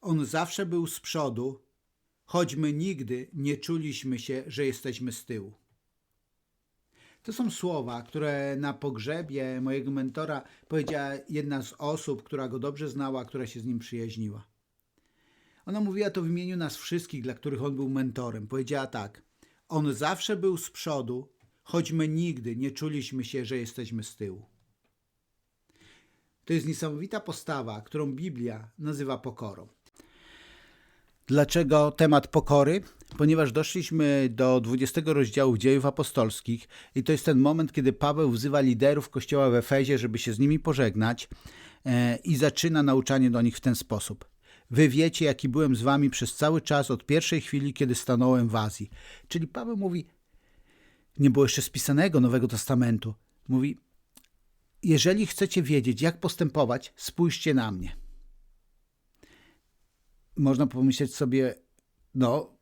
On zawsze był z przodu, choć my nigdy nie czuliśmy się, że jesteśmy z tyłu. To są słowa, które na pogrzebie mojego mentora powiedziała jedna z osób, która go dobrze znała, która się z nim przyjaźniła. Ona mówiła to w imieniu nas wszystkich, dla których on był mentorem. Powiedziała tak: On zawsze był z przodu, choć my nigdy nie czuliśmy się, że jesteśmy z tyłu. To jest niesamowita postawa, którą Biblia nazywa pokorą. Dlaczego temat pokory? Ponieważ doszliśmy do 20 rozdziału dziejów apostolskich i to jest ten moment, kiedy Paweł wzywa liderów kościoła w Efezie, żeby się z nimi pożegnać e, i zaczyna nauczanie do nich w ten sposób. Wy wiecie, jaki byłem z wami przez cały czas od pierwszej chwili, kiedy stanąłem w Azji. Czyli Paweł mówi, nie było jeszcze spisanego Nowego Testamentu. Mówi, jeżeli chcecie wiedzieć, jak postępować, spójrzcie na mnie. Można pomyśleć sobie, no,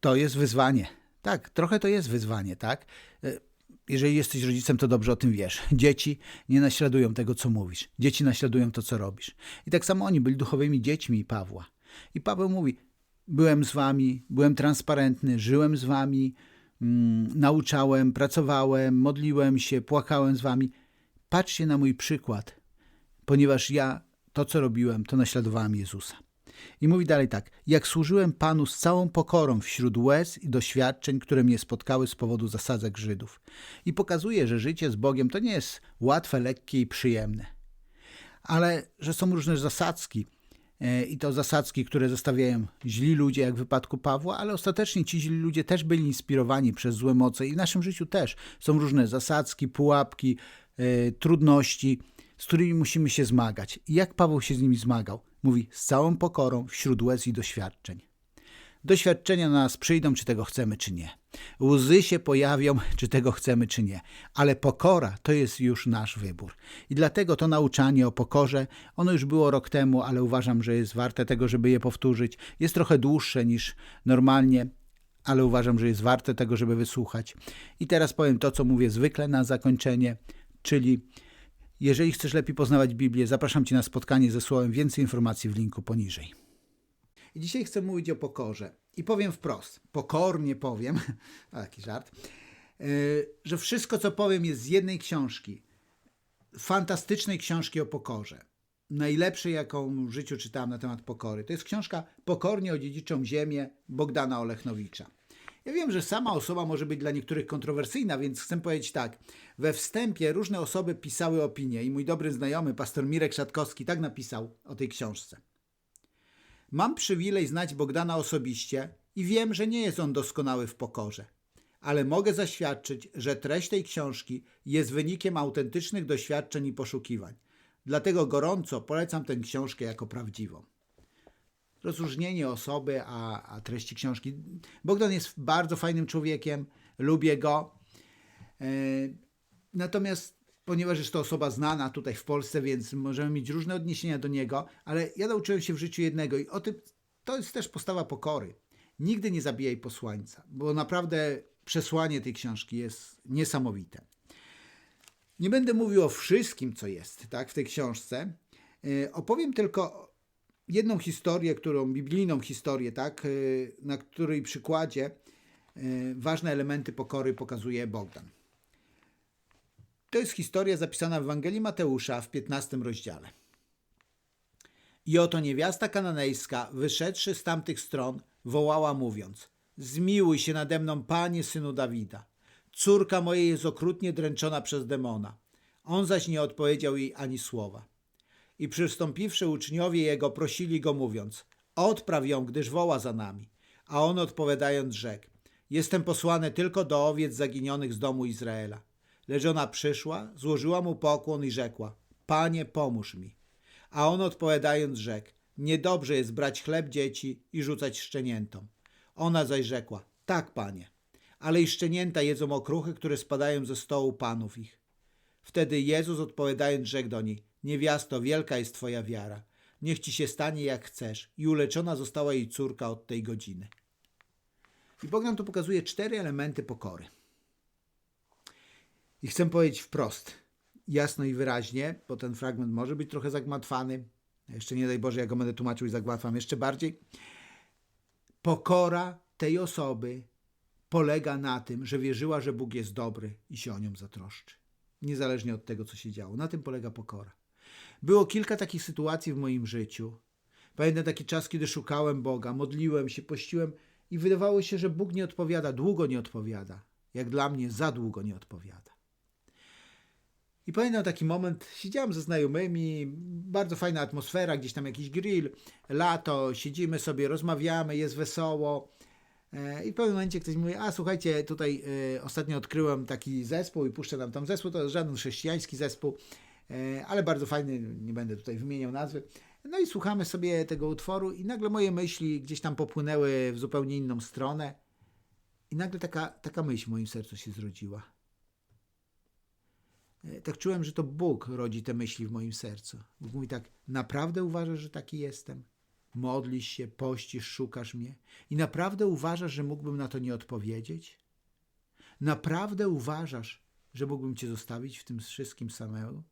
to jest wyzwanie. Tak, trochę to jest wyzwanie, tak? E, Jeżeli jesteś rodzicem, to dobrze o tym wiesz. Dzieci nie naśladują tego, co mówisz. Dzieci naśladują to, co robisz. I tak samo oni byli duchowymi dziećmi Pawła. I Paweł mówi: Byłem z wami, byłem transparentny, żyłem z wami, mm, nauczałem, pracowałem, modliłem się, płakałem z wami. Patrzcie na mój przykład, ponieważ ja to, co robiłem, to naśladowałem Jezusa. I mówi dalej tak: Jak służyłem Panu z całą pokorą wśród łez i doświadczeń, które mnie spotkały z powodu zasadzek Żydów. I pokazuje, że życie z Bogiem to nie jest łatwe, lekkie i przyjemne, ale że są różne zasadzki. e, I to zasadzki, które zostawiają źli ludzie, jak w wypadku Pawła, ale ostatecznie ci źli ludzie też byli inspirowani przez złe moce i w naszym życiu też są różne zasadzki, pułapki, e, trudności, z którymi musimy się zmagać. I jak Paweł się z nimi zmagał? Mówi z całą pokorą wśród łez i doświadczeń. Doświadczenia na nas przyjdą, czy tego chcemy, czy nie. Łzy się pojawią, czy tego chcemy, czy nie. Ale pokora to jest już nasz wybór. I dlatego to nauczanie o pokorze, ono już było rok temu, ale uważam, że jest warte tego, żeby je powtórzyć. Jest trochę dłuższe niż normalnie, ale uważam, że jest warte tego, żeby wysłuchać. I teraz powiem to, co mówię zwykle na zakończenie, czyli jeżeli chcesz lepiej poznawać Biblię, zapraszam Cię na spotkanie ze Słowem. Więcej informacji w linku poniżej. I dzisiaj chcę mówić o pokorze. I powiem wprost, pokornie powiem, taki żart, yy, że wszystko, co powiem, jest z jednej książki. Fantastycznej książki o pokorze. Najlepszej, jaką w życiu czytałem na temat pokory. To jest książka Pokornie odziedziczą ziemię Bogdana Olechnowicza. Ja wiem, że sama osoba może być dla niektórych kontrowersyjna, więc chcę powiedzieć tak. We wstępie różne osoby pisały opinie i mój dobry znajomy, pastor Mirek Szatkowski, tak napisał o tej książce. Mam przywilej znać Bogdana osobiście i wiem, że nie jest on doskonały w pokorze. Ale mogę zaświadczyć, że treść tej książki jest wynikiem autentycznych doświadczeń i poszukiwań. Dlatego gorąco polecam tę książkę jako prawdziwą rozróżnienie osoby, a, a treści książki. Bogdan jest bardzo fajnym człowiekiem, lubię go. E, natomiast, ponieważ jest to osoba znana tutaj w Polsce, więc możemy mieć różne odniesienia do niego, ale ja nauczyłem się w życiu jednego i o tym to jest też postawa pokory. Nigdy nie zabijaj posłańca, bo naprawdę przesłanie tej książki jest niesamowite. Nie będę mówił o wszystkim, co jest tak, w tej książce. E, opowiem tylko jedną historię, którą, biblijną historię, tak, y, na której przykładzie y, ważne elementy pokory pokazuje Bogdan. To jest historia zapisana w Ewangelii Mateusza w 15 rozdziale. I oto niewiasta kananejska, wyszedłszy z tamtych stron, wołała mówiąc: Zmiłuj się nade mną, panie synu Dawida. Córka moja jest okrutnie dręczona przez demona. On zaś nie odpowiedział jej ani słowa. I przystąpiwszy uczniowie jego prosili go mówiąc, odpraw ją, gdyż woła za nami. A on odpowiadając rzekł, jestem posłany tylko do owiec zaginionych z domu Izraela. Lecz ona przyszła, złożyła mu pokłon i rzekła, panie pomóż mi. A on odpowiadając rzekł, niedobrze jest brać chleb dzieci i rzucać szczeniętom. Ona zaś rzekła, tak panie, ale i szczenięta jedzą okruchy, które spadają ze stołu panów ich. Wtedy Jezus odpowiadając rzekł do niej, Niewiasto, wielka jest Twoja wiara. Niech Ci się stanie jak chcesz. I uleczona została jej córka od tej godziny. I Bóg tu pokazuje cztery elementy pokory. I chcę powiedzieć wprost, jasno i wyraźnie, bo ten fragment może być trochę zagmatwany, Jeszcze nie daj Boże, jak go będę tłumaczył i zagłatwam jeszcze bardziej. Pokora tej osoby polega na tym, że wierzyła, że Bóg jest dobry i się o nią zatroszczy. Niezależnie od tego, co się działo. Na tym polega pokora. Było kilka takich sytuacji w moim życiu. Pamiętam taki czas, kiedy szukałem Boga, modliłem się, pościłem i wydawało się, że Bóg nie odpowiada, długo nie odpowiada. Jak dla mnie, za długo nie odpowiada. I pamiętam taki moment, siedziałem ze znajomymi, bardzo fajna atmosfera, gdzieś tam jakiś grill, lato, siedzimy sobie, rozmawiamy, jest wesoło. E, I w pewnym momencie ktoś mówi, a słuchajcie, tutaj e, ostatnio odkryłem taki zespół i puszczę nam tam zespół, to jest żaden chrześcijański zespół, ale bardzo fajny, nie będę tutaj wymieniał nazwy. No i słuchamy sobie tego utworu i nagle moje myśli gdzieś tam popłynęły w zupełnie inną stronę i nagle taka, taka myśl w moim sercu się zrodziła. E, Tak czułem, że to Bóg rodzi te myśli w moim sercu. Bóg mówi tak, naprawdę uważasz, że taki jestem? Modlisz się, pościsz, szukasz mnie i naprawdę uważasz, że mógłbym na to nie odpowiedzieć? Naprawdę uważasz, że mógłbym cię zostawić w tym wszystkim samemu?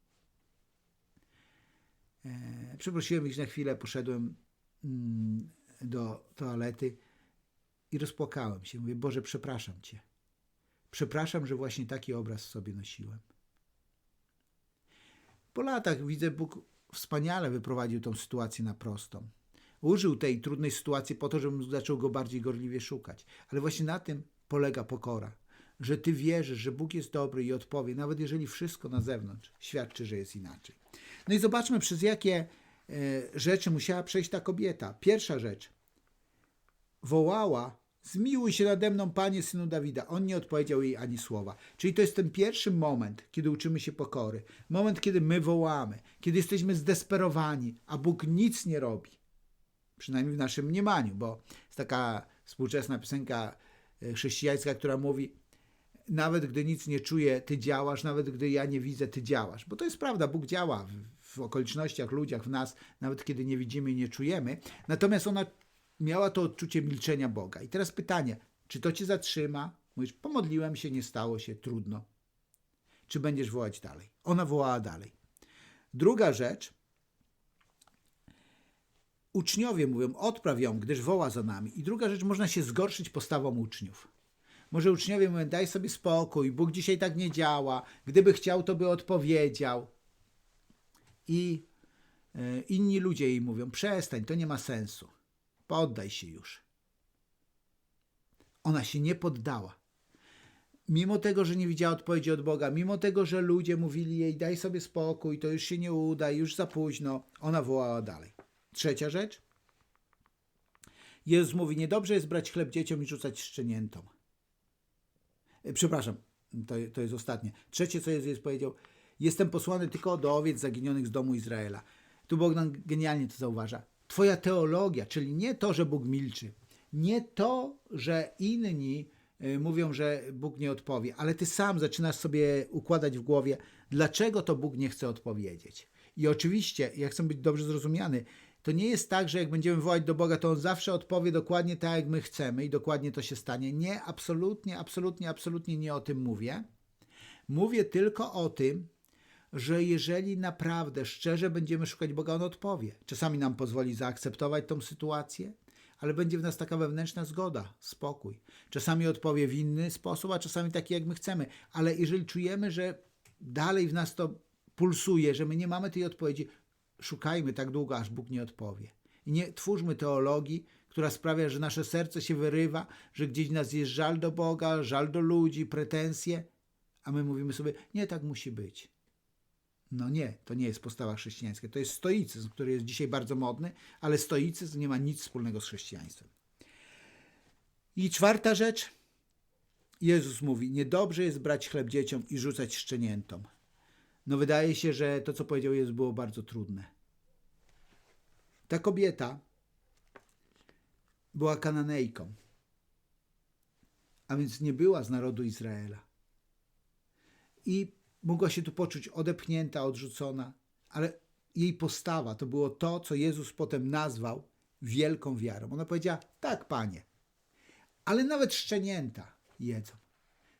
E, przeprosiłem ich na chwilę, poszedłem mm, do toalety i rozpłakałem się. Mówię, Boże, przepraszam Cię. Przepraszam, że właśnie taki obraz sobie nosiłem. Po latach widzę, Bóg wspaniale wyprowadził tą sytuację na prostą. Użył tej trudnej sytuacji po to, żebym zaczął go bardziej gorliwie szukać. Ale właśnie na tym polega pokora. Że ty wierzysz, że Bóg jest dobry i odpowie, nawet jeżeli wszystko na zewnątrz świadczy, że jest inaczej. No i zobaczmy, przez jakie e, rzeczy musiała przejść ta kobieta. Pierwsza rzecz. Wołała, zmiłuj się nade mną, Panie, Synu Dawida. On nie odpowiedział jej ani słowa. Czyli to jest ten pierwszy moment, kiedy uczymy się pokory. Moment, kiedy my wołamy, kiedy jesteśmy zdesperowani, a Bóg nic nie robi. Przynajmniej w naszym mniemaniu, bo jest taka współczesna piosenka e, chrześcijańska, która mówi nawet gdy nic nie czuję, Ty działasz, nawet gdy ja nie widzę, Ty działasz. Bo to jest prawda, Bóg działa w, w okolicznościach, ludziach, w nas, nawet kiedy nie widzimy i nie czujemy. Natomiast ona miała to odczucie milczenia Boga. I teraz pytanie, czy to Cię zatrzyma? Mówisz, pomodliłem się, nie stało się, trudno. Czy będziesz wołać dalej? Ona wołała dalej. Druga rzecz, uczniowie mówią, odpraw ją, gdyż woła za nami. I druga rzecz, można się zgorszyć postawą uczniów. Może uczniowie mówią, daj sobie spokój, Bóg dzisiaj tak nie działa, gdyby chciał, to by odpowiedział. I e, inni ludzie jej mówią, przestań, to nie ma sensu, poddaj się już. Ona się nie poddała. Mimo tego, że nie widziała odpowiedzi od Boga, mimo tego, że ludzie mówili jej, daj sobie spokój, to już się nie uda, już za późno, ona wołała dalej. Trzecia rzecz. Jezus mówi, niedobrze jest brać chleb dzieciom i rzucać szczeniętom. E, Przepraszam, to, to jest ostatnie. Trzecie, co Jezus powiedział, jestem posłany tylko do owiec zaginionych z domu Izraela. Tu Bogdan genialnie to zauważa. Twoja teologia, czyli nie to, że Bóg milczy, nie to, że inni y, mówią, że Bóg nie odpowie, ale ty sam zaczynasz sobie układać w głowie, dlaczego to Bóg nie chce odpowiedzieć. I oczywiście, ja chcę być dobrze zrozumiany, to nie jest tak, że jak będziemy wołać do Boga, to On zawsze odpowie dokładnie tak, jak my chcemy i dokładnie to się stanie. Nie, absolutnie, absolutnie, absolutnie nie o tym mówię. Mówię tylko o tym, że jeżeli naprawdę szczerze będziemy szukać Boga, On odpowie. Czasami nam pozwoli zaakceptować tą sytuację, ale będzie w nas taka wewnętrzna zgoda, spokój. Czasami odpowie w inny sposób, a czasami taki, jak my chcemy. Ale jeżeli czujemy, że dalej w nas to pulsuje, że my nie mamy tej odpowiedzi, szukajmy tak długo, aż Bóg nie odpowie. I nie twórzmy teologii, która sprawia, że nasze serce się wyrywa, że gdzieś nas jest żal do Boga, żal do ludzi, pretensje, a my mówimy sobie, nie tak musi być. No nie, to nie jest postawa chrześcijańska. To jest stoicyzm, który jest dzisiaj bardzo modny, ale stoicyzm nie ma nic wspólnego z chrześcijaństwem. I czwarta rzecz. Jezus mówi, niedobrze jest brać chleb dzieciom i rzucać szczeniętom. No wydaje się, że to, co powiedział Jezus, było bardzo trudne. Ta kobieta była kananejką, a więc nie była z narodu Izraela. I mogła się tu poczuć odepchnięta, odrzucona, ale jej postawa to było to, co Jezus potem nazwał wielką wiarą. Ona powiedziała: Tak, panie, ale nawet szczenięta jedzą.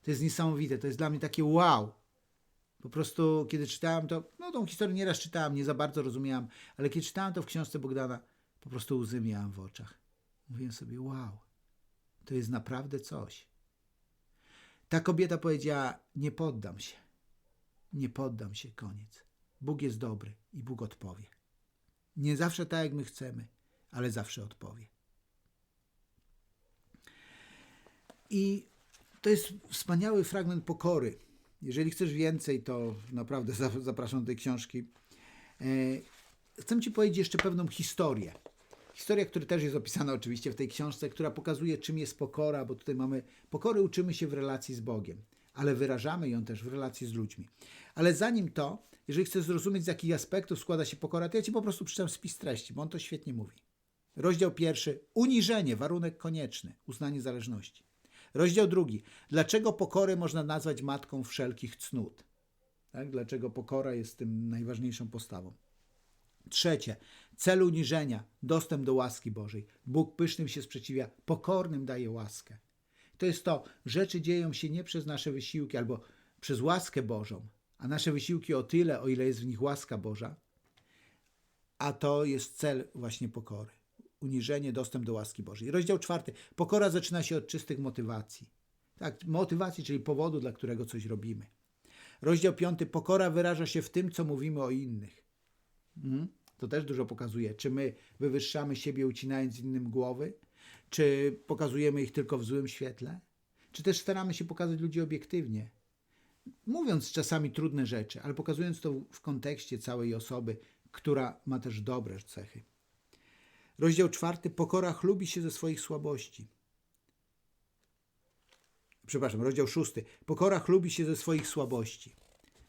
To jest niesamowite, to jest dla mnie takie wow. Po prostu, kiedy czytałem to, no tą historię nieraz czytałem, nie za bardzo rozumiałem, ale kiedy czytałem to w książce Bogdana, po prostu łzy miałem w oczach. Mówiłem sobie, wow, to jest naprawdę coś. Ta kobieta powiedziała, nie poddam się. Nie poddam się, koniec. Bóg jest dobry i Bóg odpowie. Nie zawsze tak, jak my chcemy, ale zawsze odpowie. I to jest wspaniały fragment pokory. Jeżeli chcesz więcej, to naprawdę zapraszam do tej książki. E, chcę Ci powiedzieć jeszcze pewną historię. Historia, która też jest opisana oczywiście w tej książce, która pokazuje, czym jest pokora, bo tutaj mamy pokory, uczymy się w relacji z Bogiem, ale wyrażamy ją też w relacji z ludźmi. Ale zanim to, jeżeli chcesz zrozumieć, z jakich aspektów składa się pokora, to ja Ci po prostu przeczytam spis treści, bo on to świetnie mówi. Rozdział pierwszy. Uniżenie, warunek konieczny, uznanie zależności. Rozdział drugi. Dlaczego pokorę można nazwać matką wszelkich cnót? Tak? Dlaczego pokora jest tym najważniejszą postawą? Trzecie. Cel uniżenia, dostęp do łaski Bożej. Bóg pysznym się sprzeciwia, pokornym daje łaskę. To jest to, rzeczy dzieją się nie przez nasze wysiłki albo przez łaskę Bożą, a nasze wysiłki o tyle, o ile jest w nich łaska Boża, a to jest cel właśnie pokory uniżenie, dostęp do łaski Bożej. Rozdział czwarty. Pokora zaczyna się od czystych motywacji. Tak, motywacji, czyli powodu, dla którego coś robimy. Rozdział piąty. Pokora wyraża się w tym, co mówimy o innych. Mhm. To też dużo pokazuje. Czy my wywyższamy siebie, ucinając innym głowy? Czy pokazujemy ich tylko w złym świetle? Czy też staramy się pokazać ludzi obiektywnie? Mówiąc czasami trudne rzeczy, ale pokazując to w kontekście całej osoby, która ma też dobre cechy. Rozdział czwarty. Pokora chlubi się ze swoich słabości. Przepraszam, rozdział szósty. Pokora chlubi się ze swoich słabości.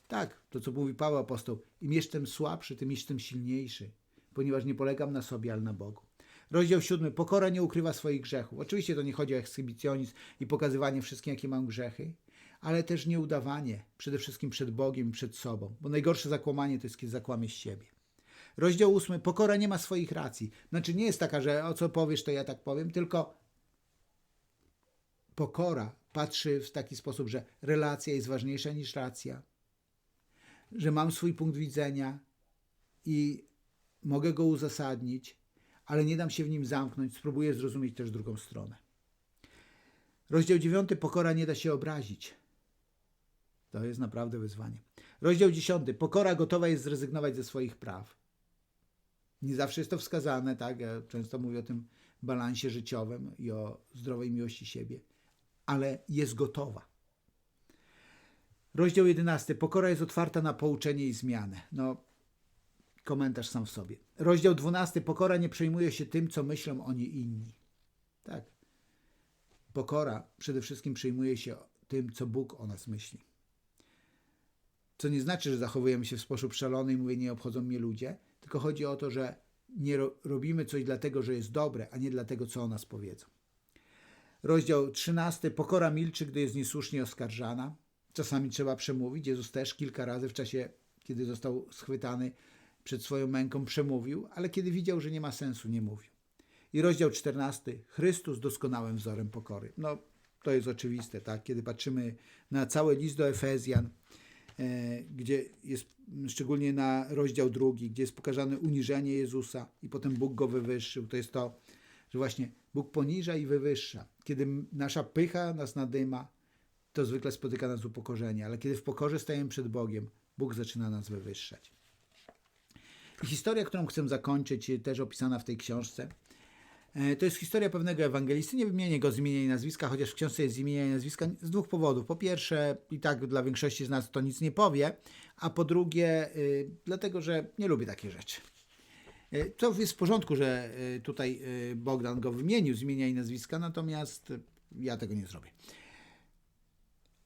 Tak, to co mówi Paweł apostoł. Im jestem słabszy, tym jestem silniejszy, ponieważ nie polegam na sobie, ale na Bogu. Rozdział siódmy. Pokora nie ukrywa swoich grzechów. Oczywiście to nie chodzi o ekshibicjonizm i pokazywanie wszystkim, jakie mam grzechy, ale też nie udawanie, przede wszystkim przed Bogiem i przed sobą, bo najgorsze zakłamanie to jest, kiedy zakłamiesz siebie. Rozdział ósmy. Pokora nie ma swoich racji. Znaczy nie jest taka, że o co powiesz, to ja tak powiem, tylko pokora patrzy w taki sposób, że relacja jest ważniejsza niż racja, że mam swój punkt widzenia i mogę go uzasadnić, ale nie dam się w nim zamknąć, spróbuję zrozumieć też drugą stronę. Rozdział dziewiąty. Pokora nie da się obrazić. To jest naprawdę wyzwanie. Rozdział dziesiąty. Pokora gotowa jest zrezygnować ze swoich praw. Nie zawsze jest to wskazane, tak? Ja często mówię o tym balansie życiowym i o zdrowej miłości siebie, ale jest gotowa. Rozdział 11. Pokora jest otwarta na pouczenie i zmianę. No, komentarz sam w sobie. Rozdział 12. Pokora nie przejmuje się tym, co myślą o niej inni. Tak. Pokora przede wszystkim przejmuje się tym, co Bóg o nas myśli. Co nie znaczy, że zachowujemy się w sposób szalony i mówię, nie obchodzą mnie ludzie, tylko chodzi o to, że nie ro robimy coś dlatego, że jest dobre, a nie dlatego, co o nas powiedzą. Rozdział 13. Pokora milczy, gdy jest niesłusznie oskarżana. Czasami trzeba przemówić. Jezus też kilka razy w czasie, kiedy został schwytany przed swoją męką, przemówił, ale kiedy widział, że nie ma sensu, nie mówił. I rozdział 14. Chrystus doskonałym wzorem pokory. No, to jest oczywiste, tak? Kiedy patrzymy na cały list do Efezjan, gdzie jest szczególnie na rozdział drugi, gdzie jest pokazane uniżenie Jezusa i potem Bóg go wywyższył. To jest to, że właśnie Bóg poniża i wywyższa. Kiedy nasza pycha nas nadyma, to zwykle spotyka nas upokorzenie, ale kiedy w pokorze stajemy przed Bogiem, Bóg zaczyna nas wywyższać. I historia, którą chcę zakończyć, też opisana w tej książce, E, to jest historia pewnego ewangelisty. Nie wymienię go z imienia i nazwiska, chociaż w książce jest z imienia i nazwiska z dwóch powodów. Po pierwsze, i tak dla większości z nas to nic nie powie, a po drugie, y, dlatego, że nie lubię takich rzeczy. Y, to jest w porządku, że y, tutaj Bogdan go wymienił z imienia i nazwiska, natomiast ja tego nie zrobię.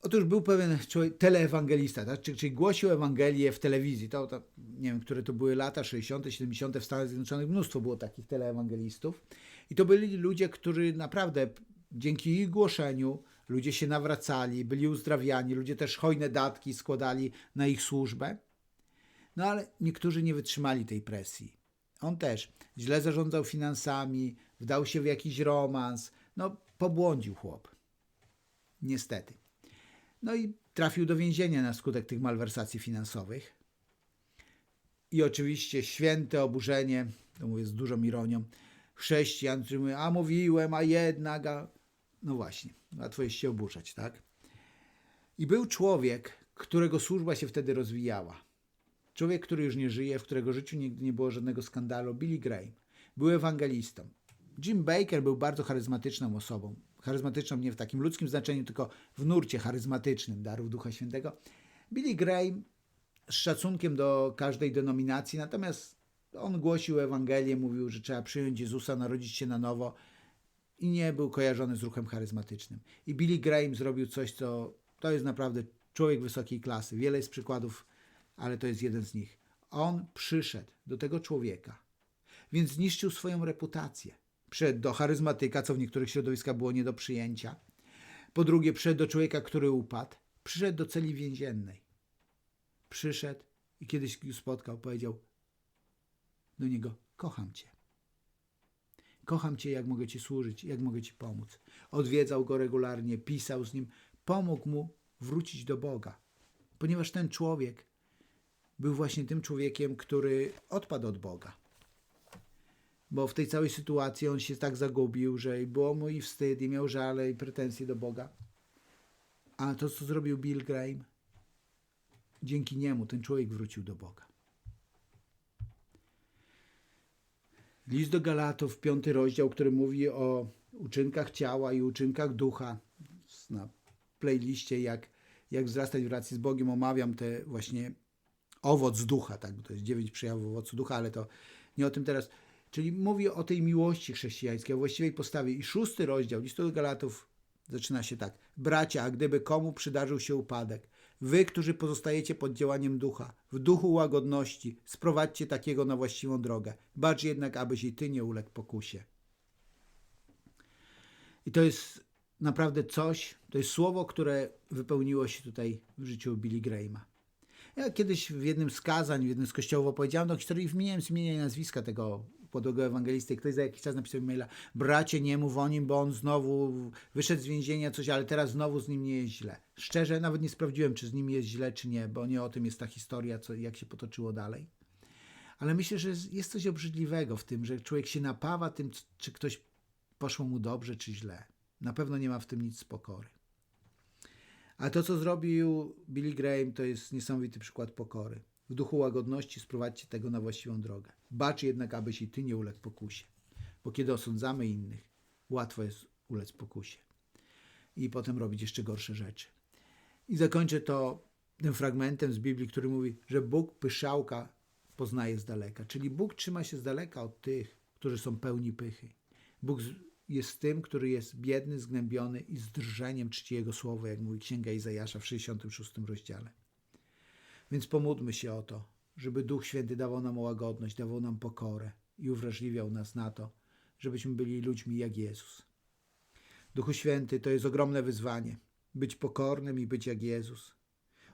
Otóż był pewien człowiek, teleewangelista, tak? czyli, czyli głosił Ewangelię w telewizji. To, to, nie wiem, które to były lata 60., 70. w Stanach Zjednoczonych, mnóstwo było takich teleewangelistów. I to byli ludzie, którzy naprawdę dzięki ich głoszeniu ludzie się nawracali, byli uzdrawiani, ludzie też hojne datki składali na ich służbę. No ale niektórzy nie wytrzymali tej presji. On też źle zarządzał finansami, wdał się w jakiś romans. No, pobłądził chłop. Niestety. No i trafił do więzienia na skutek tych malwersacji finansowych. I oczywiście święte oburzenie, to mówię z dużą ironią, chrześcijan, którzy mówią, a mówiłem, a jednak, a... No właśnie, łatwo jest się oburzać, tak? I był człowiek, którego służba się wtedy rozwijała. Człowiek, który już nie żyje, w którego życiu nigdy nie było żadnego skandalu, Billy Graham. Był ewangelistą. Jim Baker był bardzo charyzmatyczną osobą. Charyzmatyczną nie w takim ludzkim znaczeniu, tylko w nurcie charyzmatycznym darów Ducha Świętego. Billy Graham z szacunkiem do każdej denominacji, natomiast on głosił Ewangelię, mówił, że trzeba przyjąć Jezusa, narodzić się na nowo i nie był kojarzony z ruchem charyzmatycznym. I Billy Graham zrobił coś, co to jest naprawdę człowiek wysokiej klasy. Wiele jest przykładów, ale to jest jeden z nich. On przyszedł do tego człowieka, więc zniszczył swoją reputację. Przyszedł do charyzmatyka, co w niektórych środowiskach było nie do przyjęcia. Po drugie, przyszedł do człowieka, który upadł. Przyszedł do celi więziennej. Przyszedł i kiedyś spotkał, powiedział do niego: Kocham cię. Kocham cię, jak mogę ci służyć, jak mogę ci pomóc. Odwiedzał go regularnie, pisał z nim, pomógł mu wrócić do Boga, ponieważ ten człowiek był właśnie tym człowiekiem, który odpadł od Boga. Bo w tej całej sytuacji on się tak zagubił, że było mu i wstyd, i miał żale, i pretensje do Boga. A to, co zrobił Bill Graham, dzięki niemu ten człowiek wrócił do Boga. List do Galatów, piąty rozdział, który mówi o uczynkach ciała i uczynkach ducha. Na playliście, jak, jak wzrastać w relacji z Bogiem, omawiam te właśnie owoc ducha, tak, to jest dziewięć przejawów owocu ducha, ale to nie o tym teraz. Czyli mówi o tej miłości chrześcijańskiej, o właściwej postawie. I szósty rozdział listu do Galatów zaczyna się tak. Bracia, a gdyby komu przydarzył się upadek, wy, którzy pozostajecie pod działaniem ducha, w duchu łagodności, sprowadźcie takiego na właściwą drogę. Bacz jednak, abyś i ty nie uległ pokusie. I to jest naprawdę coś, to jest słowo, które wypełniło się tutaj w życiu Billy Grahama. Ja kiedyś w jednym z kazań, w jednym z kościołów opowiedziałem do historii, wymieniłem z nazwiska tego podłogowego ewangelisty. Ktoś za jakiś czas napisał maila, bracie, nie mów o nim, bo on znowu wyszedł z więzienia, coś, ale teraz znowu z nim nie jest źle. Szczerze, nawet nie sprawdziłem, czy z nim jest źle, czy nie, bo nie o tym jest ta historia, co, jak się potoczyło dalej. Ale myślę, że jest coś obrzydliwego w tym, że człowiek się napawa tym, czy ktoś poszło mu dobrze, czy źle. Na pewno nie ma w tym nic z pokory. A to, co zrobił Billy Graham, to jest niesamowity przykład pokory. W duchu łagodności sprowadźcie tego na właściwą drogę. Bacz jednak, abyś i ty nie uległ pokusie. Bo kiedy osądzamy innych, łatwo jest ulec pokusie. I potem robić jeszcze gorsze rzeczy. I zakończę to tym fragmentem z Biblii, który mówi, że Bóg pyszałka poznaje z daleka. Czyli Bóg trzyma się z daleka od tych, którzy są pełni pychy. Bóg jest tym, który jest biedny, zgnębiony i z drżeniem czci Jego słowo, jak mówi Księga Izajasza w 66 rozdziale. Więc pomódlmy się o to, żeby Duch Święty dawał nam łagodność, dawał nam pokorę i uwrażliwiał nas na to, żebyśmy byli ludźmi jak Jezus. Duchu Święty to jest ogromne wyzwanie. Być pokornym i być jak Jezus.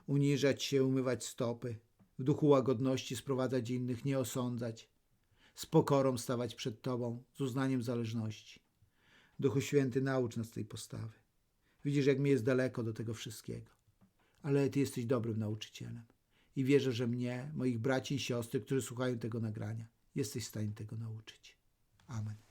Uniżać się, umywać stopy, w duchu łagodności sprowadzać innych, nie osądzać, z pokorą stawać przed Tobą, z uznaniem zależności. Duchu Święty, naucz nas tej postawy. Widzisz, jak mi jest daleko do tego wszystkiego. Ale Ty jesteś dobrym nauczycielem. I wierzę, że mnie, moich braci i siostry, którzy słuchają tego nagrania, jesteś w stanie tego nauczyć. Amen.